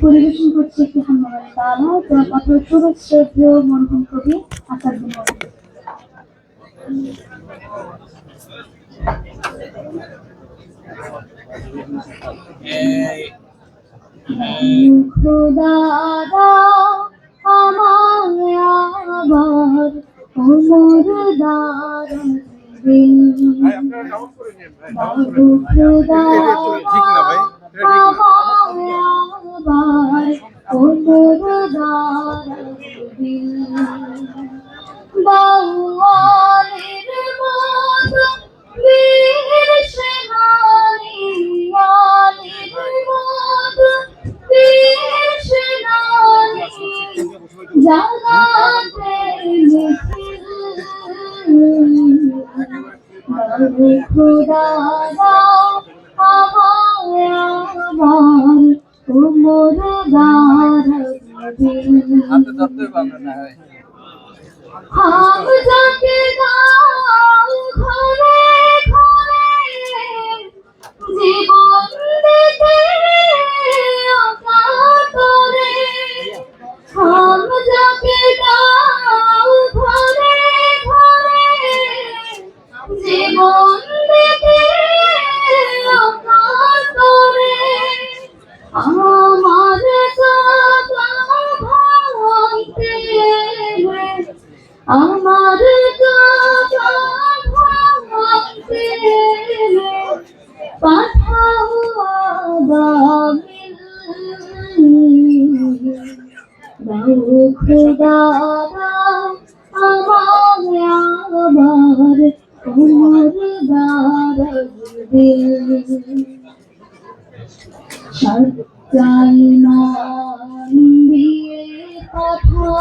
পরিবেশন করছে একটি হান্নাবাড়ি তালা তোমার কথা শুরু শ্রদ্ধেয় কবি আসার জন্য খোদা আমার ঠিক না ভাই Yeah. আমি খুদা আমার উমর দার হাম জান খুদা আমার আবার আমার সত্যাই নাম দিয়ে কথা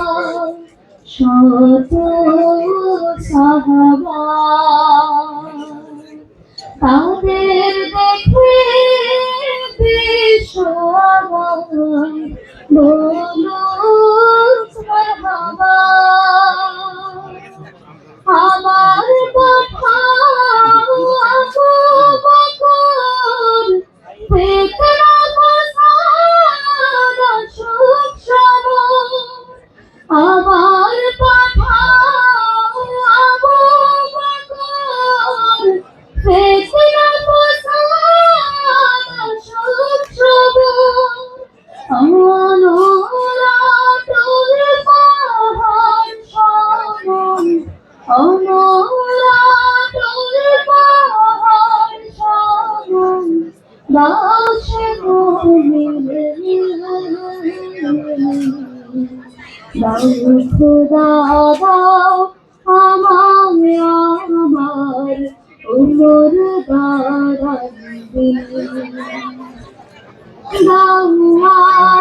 ভোলা খোদা দাও আমায় আমার উমর দাও